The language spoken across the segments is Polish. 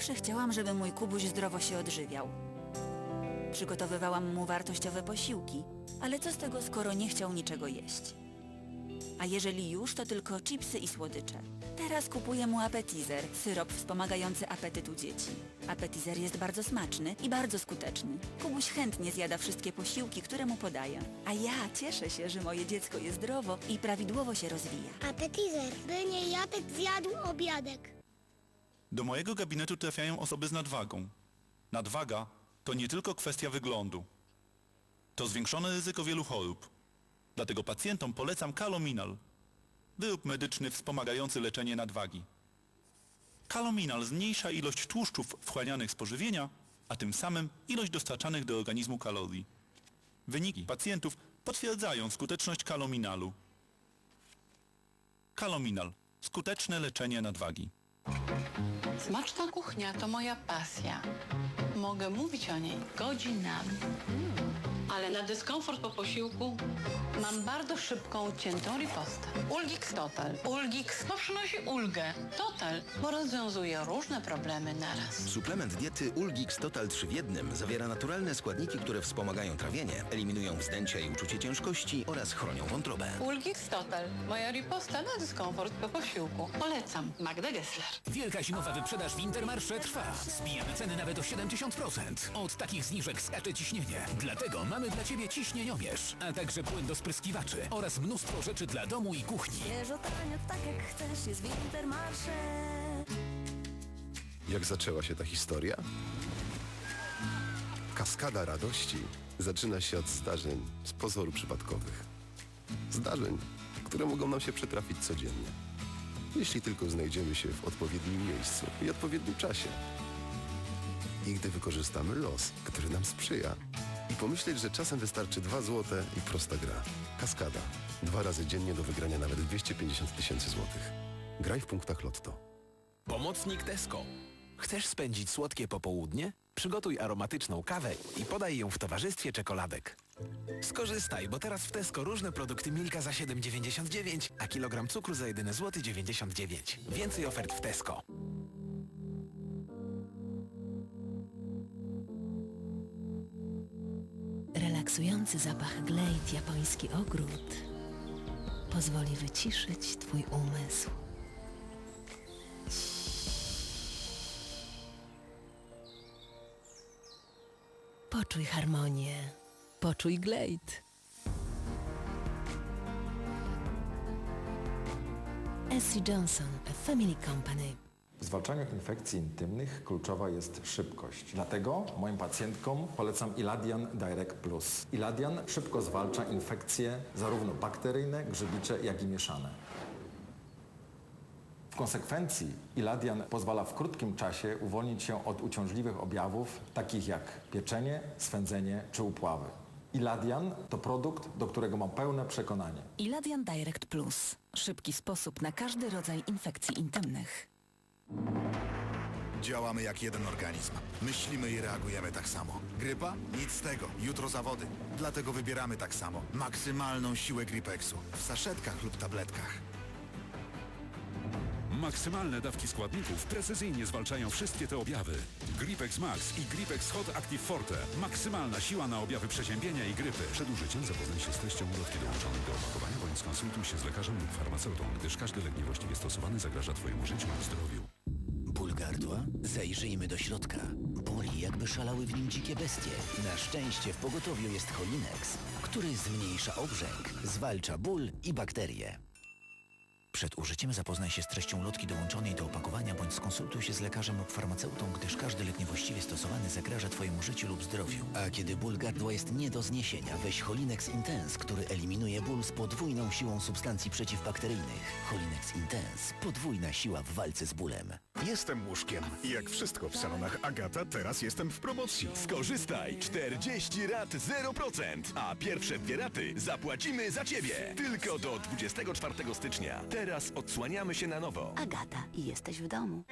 Zawsze chciałam, żeby mój Kubuś zdrowo się odżywiał. Przygotowywałam mu wartościowe posiłki, ale co z tego, skoro nie chciał niczego jeść? A jeżeli już, to tylko chipsy i słodycze. Teraz kupuję mu appetizer, syrop wspomagający apetyt u dzieci. Appetizer jest bardzo smaczny i bardzo skuteczny. Kubuś chętnie zjada wszystkie posiłki, które mu podaję. A ja cieszę się, że moje dziecko jest zdrowo i prawidłowo się rozwija. Apetizer, by nie Jacek zjadł obiadek. Do mojego gabinetu trafiają osoby z nadwagą. Nadwaga to nie tylko kwestia wyglądu. To zwiększone ryzyko wielu chorób. Dlatego pacjentom polecam Kalominal. Wyrób medyczny wspomagający leczenie nadwagi. Kalominal zmniejsza ilość tłuszczów wchłanianych z pożywienia, a tym samym ilość dostarczanych do organizmu kalorii. Wyniki pacjentów potwierdzają skuteczność kalominalu. Kalominal. Skuteczne leczenie nadwagi. Smaczna kuchnia to moja pasja. Mogę mówić o niej godzinami. Ale na dyskomfort po posiłku mam bardzo szybką, ciętą ripostę. Ulgix Total. Ulgix to przynosi ulgę. Total, bo rozwiązuje różne problemy naraz. Suplement diety Ulgix Total 3 w jednym zawiera naturalne składniki, które wspomagają trawienie, eliminują wzdęcia i uczucie ciężkości oraz chronią wątrobę. Ulgix Total. Moja riposta na dyskomfort po posiłku. Polecam. Magda Gessler. Wielka zimowa wyprzedaż w Intermarsze trwa. Zbijamy ceny nawet o 70%. Od takich zniżek skacze ciśnienie. Dlatego mamy dla Ciebie ciśnieniomierz, a także płyn do spryskiwaczy oraz mnóstwo rzeczy dla domu i kuchni. Świeżo tanio, tak jak chcesz, jest w Intermarsze. Jak zaczęła się ta historia? Kaskada radości zaczyna się od zdarzeń z pozoru przypadkowych. Zdarzeń, które mogą nam się przytrafić codziennie. Jeśli tylko znajdziemy się w odpowiednim miejscu i odpowiednim czasie. I gdy wykorzystamy los, który nam sprzyja. I pomyśleć, że czasem wystarczy dwa złote i prosta gra. Kaskada. Dwa razy dziennie do wygrania nawet 250 tysięcy złotych. Graj w punktach Lotto. Pomocnik Tesco. Chcesz spędzić słodkie popołudnie? Przygotuj aromatyczną kawę i podaj ją w towarzystwie czekoladek. Skorzystaj, bo teraz w Tesco różne produkty Milka za 7,99, a kilogram cukru za jedyne złoty 99. Więcej ofert w Tesco. Zapach Glade Japoński Ogród pozwoli wyciszyć Twój umysł. Poczuj harmonię. Poczuj Glade. S.C. Johnson, a family company. W zwalczaniu infekcji intymnych kluczowa jest szybkość. Dlatego moim pacjentkom polecam Iladian Direct Plus. Iladian szybko zwalcza infekcje zarówno bakteryjne, grzybicze, jak i mieszane. W konsekwencji Iladian pozwala w krótkim czasie uwolnić się od uciążliwych objawów, takich jak pieczenie, swędzenie czy upławy. Iladian to produkt, do którego mam pełne przekonanie. Iladian Direct Plus. Szybki sposób na każdy rodzaj infekcji intymnych. Działamy jak jeden organizm. Myślimy i reagujemy tak samo. Grypa? Nic z tego. Jutro zawody. Dlatego wybieramy tak samo. Maksymalną siłę Gripexu. W saszetkach lub tabletkach. Maksymalne dawki składników precyzyjnie zwalczają wszystkie te objawy. Gripex Max i Gripex Hot Active Forte. Maksymalna siła na objawy przeziębienia i grypy. Przed użyciem zapoznaj się z treścią ulotki dołączonej do opakowania bądź skonsultuj się z lekarzem lub farmaceutą, gdyż każdy lek niewłaściwie stosowany zagraża Twojemu życiu lub zdrowiu. Gardła? Zajrzyjmy do środka. Boli, jakby szalały w nim dzikie bestie. Na szczęście w pogotowiu jest Cholinex, który zmniejsza obrzęk, zwalcza ból i bakterie. Przed użyciem zapoznaj się z treścią lotki dołączonej do opakowania bądź skonsultuj się z lekarzem lub farmaceutą, gdyż każdy lek niewłaściwie stosowany zagraża Twojemu życiu lub zdrowiu. A kiedy ból gardła jest nie do zniesienia, weź Cholinex Intense, który eliminuje ból z podwójną siłą substancji przeciwbakteryjnych. Cholinex Intense. Podwójna siła w walce z bólem. Jestem łóżkiem. I jak wszystko w salonach Agata, teraz jestem w promocji. Skorzystaj! 40 rat 0%, a pierwsze dwie raty zapłacimy za Ciebie. Tylko do 24 stycznia. Teraz odsłaniamy się na nowo. Agata, i jesteś w domu.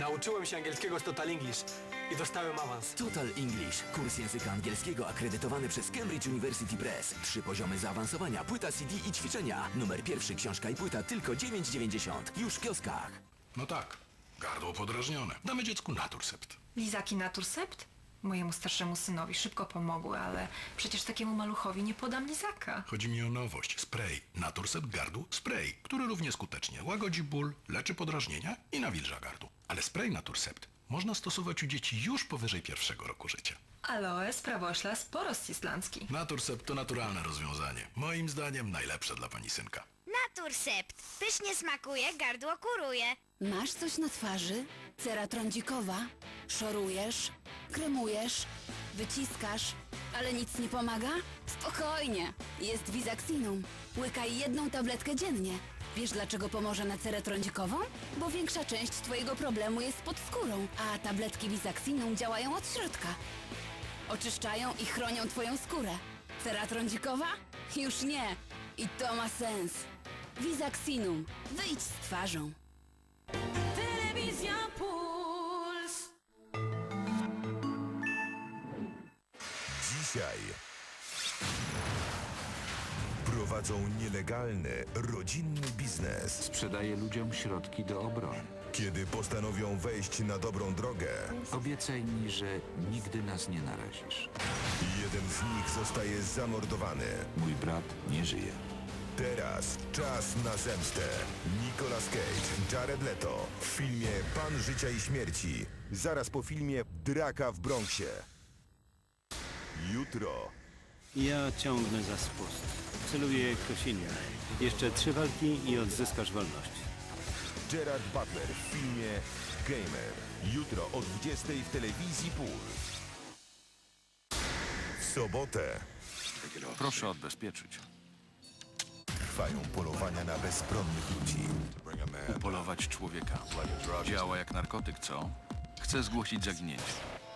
Nauczyłem się angielskiego z Total English i dostałem awans. Total English. Kurs języka angielskiego akredytowany przez Cambridge University Press. Trzy poziomy zaawansowania, płyta CD i ćwiczenia. Numer pierwszy, książka i płyta tylko 9,90. Już w kioskach. No tak. Gardło podrażnione. Damy dziecku Naturcept. Lizaki Naturcept? Mojemu starszemu synowi szybko pomogły, ale przecież takiemu maluchowi nie podam lizaka. Chodzi mi o nowość. Spray. Naturcept gardło spray, który równie skutecznie łagodzi ból, leczy podrażnienia i nawilża gardło. Ale spray Naturcept można stosować u dzieci już powyżej pierwszego roku życia. Aloes, prawoślas, porost islandzki. Naturcept to naturalne rozwiązanie. Moim zdaniem najlepsze dla pani synka. Naturcept. Pysznie smakuje, gardło kuruje. Masz coś na twarzy? Cera trądzikowa? Szorujesz? Kremujesz? Wyciskasz? Ale nic nie pomaga? Spokojnie! Jest Visaxinum. Łykaj jedną tabletkę dziennie. Wiesz dlaczego pomoże na cerę trądzikową? Bo większa część twojego problemu jest pod skórą, a tabletki Visaxinum działają od środka. Oczyszczają i chronią twoją skórę. Cera trądzikowa? Już nie. I to ma sens. Visaxinum. Wyjdź z twarzą. Telewizja Puls. Dzisiaj prowadzą nielegalny, rodzinny biznes. Sprzedaje ludziom środki do obrony. Kiedy postanowią wejść na dobrą drogę, Obiecaj mi, że nigdy nas nie narazisz. jeden z nich zostaje zamordowany. Mój brat nie żyje. Teraz czas na zemstę. Nicolas Cage, Jared Leto w filmie Pan Życia i Śmierci. Zaraz po filmie Draka w Bronxie. Jutro Ja ciągnę za spust. Celuję Kosinia. Jeszcze trzy walki i odzyskasz wolność. Gerard Butler w filmie Gamer. Jutro o 20 w telewizji Puls. W sobotę Proszę odbezpieczyć. Trwają polowania na bezbronnych ludzi. Upolować człowieka. Działa jak narkotyk, co? Chcę zgłosić zaginięcie.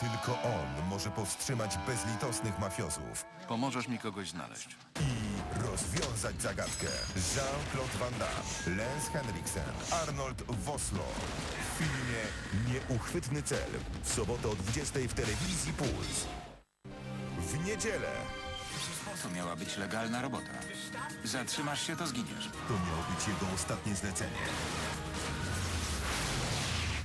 Tylko on może powstrzymać bezlitosnych mafiozów Pomożesz mi kogoś znaleźć. i rozwiązać zagadkę. Jean-Claude Van Damme, Lance Henriksen, Arnold Vosloo. W filmie Nieuchwytny cel. W sobotę o 20 w telewizji Puls. W niedzielę To miała być legalna robota. Zatrzymasz się, to zginiesz. to miało być jego ostatnie zlecenie.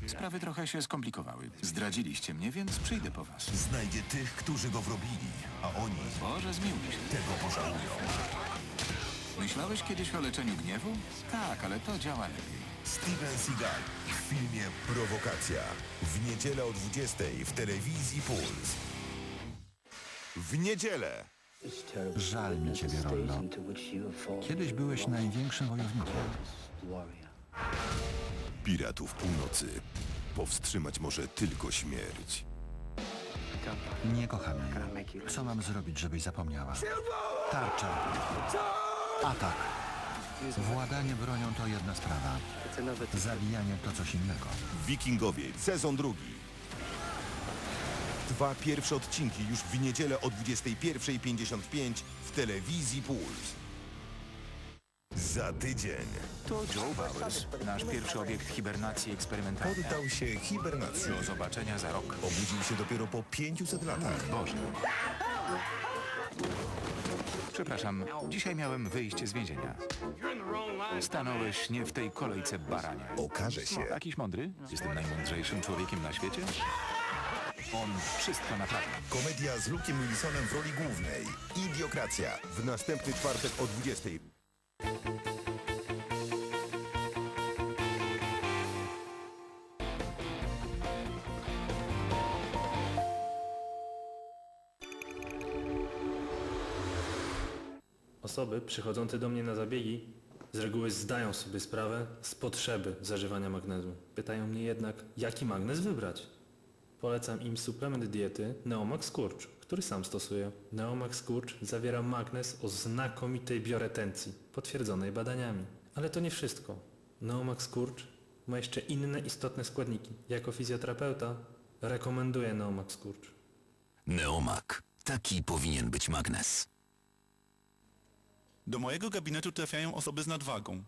Sprawy trochę się skomplikowały. Zdradziliście mnie, więc przyjdę po was. Znajdzie tych, którzy go wrobili, a oni Boże, zmiłuj się. tego pożałują. Myślałeś kiedyś o leczeniu gniewu? Tak, ale to działa lepiej. Steven Seagal w filmie Prowokacja. W niedzielę o 20 w telewizji Puls. W niedzielę! Żal mi ciebie, Rollo. Kiedyś byłeś największym wojownikiem. Piratów Północy. Powstrzymać może tylko śmierć. Nie kocham jej. Co mam zrobić, żebyś zapomniała? Tarcza. Atak. Władanie bronią to jedna sprawa. Zabijanie to coś innego. Wikingowie, sezon drugi. Dwa pierwsze odcinki już w niedzielę o 21.55 w telewizji Puls. Za tydzień To Joe Bowers, nasz pierwszy obiekt hibernacji eksperymentalnej. poddał się hibernacji. Do zobaczenia za rok. Obudził się dopiero po 500 latach. Boże. Przepraszam, dzisiaj miałem wyjście z więzienia. Stanąłeś nie w tej kolejce barania. Okaże się. Jakiś mądry? Jestem najmądrzejszym człowiekiem na świecie? On wszystko naprawi. Komedia z Lukiem Wilsonem w roli głównej. Idiokracja. W następny czwartek o 20. Osoby przychodzące do mnie na zabiegi z reguły zdają sobie sprawę z potrzeby zażywania magnezu. Pytają mnie jednak, jaki magnez wybrać. Polecam im suplement diety Neomax Skurcz, który sam stosuję. Neomax Skurcz zawiera magnez o znakomitej bioretencji, potwierdzonej badaniami. Ale to nie wszystko. Neomax Skurcz ma jeszcze inne istotne składniki. Jako fizjoterapeuta rekomenduję Neomax Skurcz. Neomak. Taki powinien być magnes. Do mojego gabinetu trafiają osoby z nadwagą.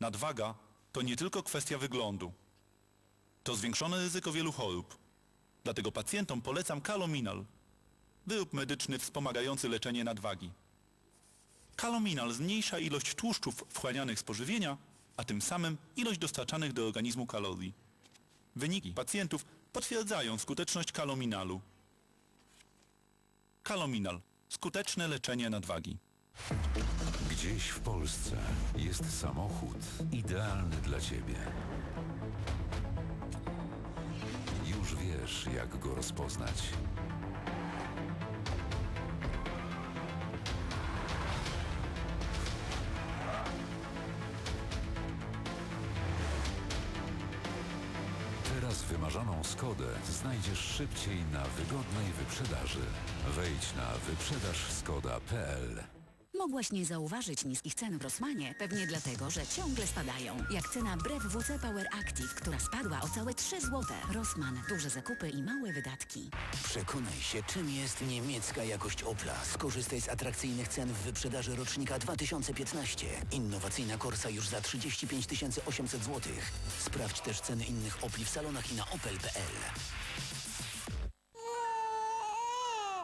Nadwaga to nie tylko kwestia wyglądu. To zwiększone ryzyko wielu chorób. Dlatego pacjentom polecam Kalominal. Wyrób medyczny wspomagający leczenie nadwagi. Kalominal zmniejsza ilość tłuszczów wchłanianych z pożywienia, a tym samym ilość dostarczanych do organizmu kalorii. Wyniki pacjentów potwierdzają skuteczność kalominalu. Kalominal. Skuteczne leczenie nadwagi. Gdzieś w Polsce jest samochód idealny dla Ciebie. Wiesz, jak go rozpoznać. Teraz wymarzoną Skodę znajdziesz szybciej na wygodnej wyprzedaży. Wejdź na wyprzedażskoda.pl Mogłaś nie zauważyć niskich cen w Rossmanie, pewnie dlatego, że ciągle spadają. Jak cena Brew WC Power Active, która spadła o całe 3 zł. Rossmann. Duże zakupy i małe wydatki. Przekonaj się, czym jest niemiecka jakość Opla. Skorzystaj z atrakcyjnych cen w wyprzedaży rocznika 2015. Innowacyjna Corsa już za 35 800 zł. Sprawdź też ceny innych Opli w salonach i na opel.pl.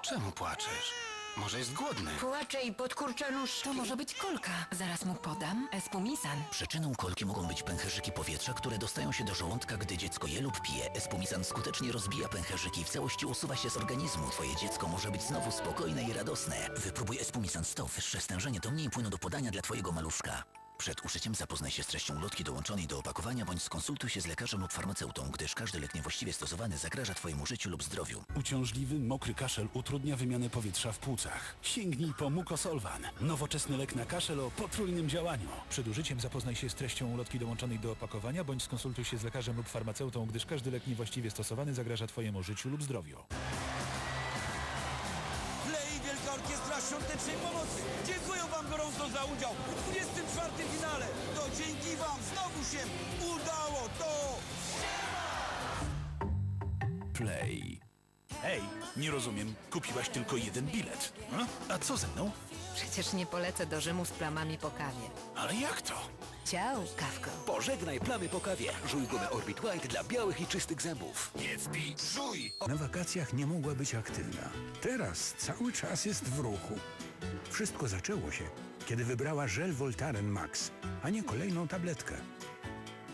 Czemu płaczesz? Może jest głodny? Płacze i podkurcza nóżki. To może być kolka. Zaraz mu podam Espumisan. Przyczyną kolki mogą być pęcherzyki powietrza, które dostają się do żołądka, gdy dziecko je lub pije. Espumisan skutecznie rozbija pęcherzyki i w całości usuwa się z organizmu. Twoje dziecko może być znowu spokojne i radosne. Wypróbuj Espumisan 100. Wyższe stężenie to mniej płynu do podania dla Twojego maluszka. Przed użyciem zapoznaj się z treścią lotki dołączonej do opakowania bądź skonsultuj się z lekarzem lub farmaceutą, gdyż każdy lek niewłaściwie stosowany zagraża Twojemu życiu lub zdrowiu. Uciążliwy, mokry kaszel utrudnia wymianę powietrza w płucach. Sięgnij po Mucosolvan. Nowoczesny lek na kaszel o potrójnym działaniu. Przed użyciem zapoznaj się z treścią ulotki dołączonej do opakowania, bądź skonsultuj się z lekarzem lub farmaceutą, gdyż każdy lek niewłaściwie stosowany zagraża Twojemu życiu lub zdrowiu. Play Wielka Orkiestra Świątecznej Pomocy. Wam gorąco za udział w 24. finale. To dzięki Wam znowu się udało. To Play. Hej, nie rozumiem. Kupiłaś tylko jeden bilet. A, A co ze mną? Przecież nie polecę do Rzymu z plamami po kawie. Ale jak to? Ciao, kawko. Pożegnaj plamy po kawie. Żuj gumę Orbit White dla białych i czystych zębów. Jedz, pij, żuj. Na wakacjach nie mogła być aktywna. Teraz cały czas jest w ruchu. Wszystko zaczęło się, kiedy wybrała żel Voltaren Max, a nie kolejną tabletkę.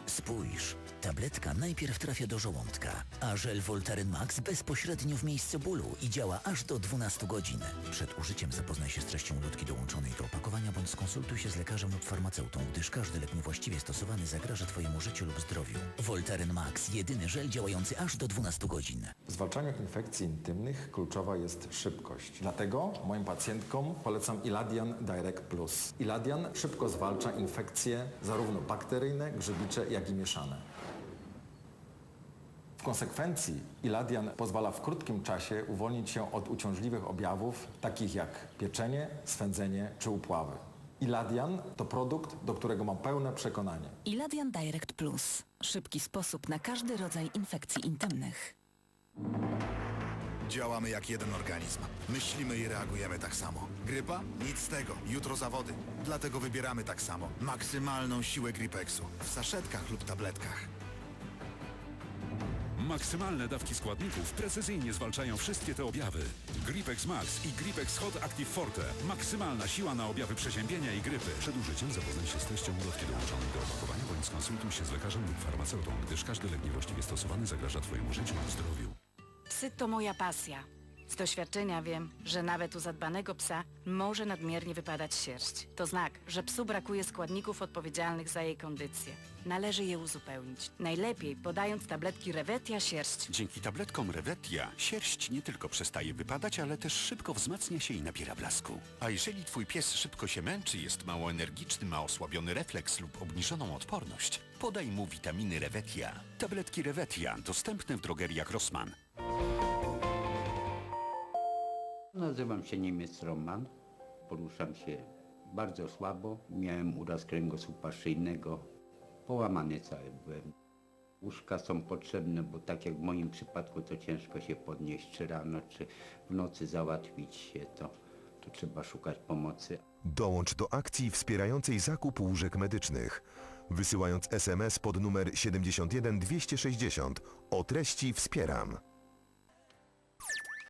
Spójrz, tabletka najpierw trafia do żołądka, a żel Voltaren Max bezpośrednio w miejsce bólu i działa aż do 12 godzin. Przed użyciem zapoznaj się z treścią ulotki dołączonej do opakowania bądź skonsultuj się z lekarzem lub farmaceutą, gdyż każdy lek niewłaściwie stosowany zagraża Twojemu życiu lub zdrowiu. Voltaren Max, jedyny żel działający aż do 12 godzin. W zwalczaniu infekcji intymnych kluczowa jest szybkość. Dlatego moim pacjentkom polecam Iladian Direct Plus. Iladian szybko zwalcza infekcje zarówno bakteryjne, grzybicze, jak i mieszane. W konsekwencji Iladian pozwala w krótkim czasie uwolnić się od uciążliwych objawów, takich jak pieczenie, swędzenie czy upławy. Iladian to produkt, do którego mam pełne przekonanie. Iladian Direct Plus. Szybki sposób na każdy rodzaj infekcji intymnych. Działamy jak jeden organizm. Myślimy i reagujemy tak samo. Grypa? Nic z tego. Jutro zawody. Dlatego wybieramy tak samo. Maksymalną siłę Gripexu. W saszetkach lub tabletkach. Maksymalne dawki składników precyzyjnie zwalczają wszystkie te objawy. Gripex Max i Gripex Hot Active Forte. Maksymalna siła na objawy przeziębienia i grypy. Przed użyciem zapoznaj się z treścią ulotki dołączonej do opakowania bądź skonsultuj się z lekarzem lub farmaceutą, gdyż każdy lek niewłaściwie stosowany zagraża Twojemu życiu lub zdrowiu. Psy to moja pasja. Z doświadczenia wiem, że nawet u zadbanego psa może nadmiernie wypadać sierść. To znak, że psu brakuje składników odpowiedzialnych za jej kondycję. Należy je uzupełnić. Najlepiej podając tabletki Revetia sierść. Dzięki tabletkom Revetia sierść nie tylko przestaje wypadać, ale też szybko wzmacnia się i nabiera blasku. A jeżeli twój pies szybko się męczy, jest mało energiczny, ma osłabiony refleks lub obniżoną odporność, podaj mu witaminy Revetia. Tabletki Revetia dostępne w drogeriach Rossmann. Nazywam się Niemiec Roman. Poruszam się bardzo słabo. Miałem uraz kręgosłupa szyjnego. Połamany cały byłem. Łóżka są potrzebne, bo tak jak w moim przypadku to ciężko się podnieść, czy rano, czy w nocy załatwić się, to, to trzeba szukać pomocy. Dołącz do akcji wspierającej zakup łóżek medycznych, wysyłając SMS pod numer 71260 o treści Wspieram.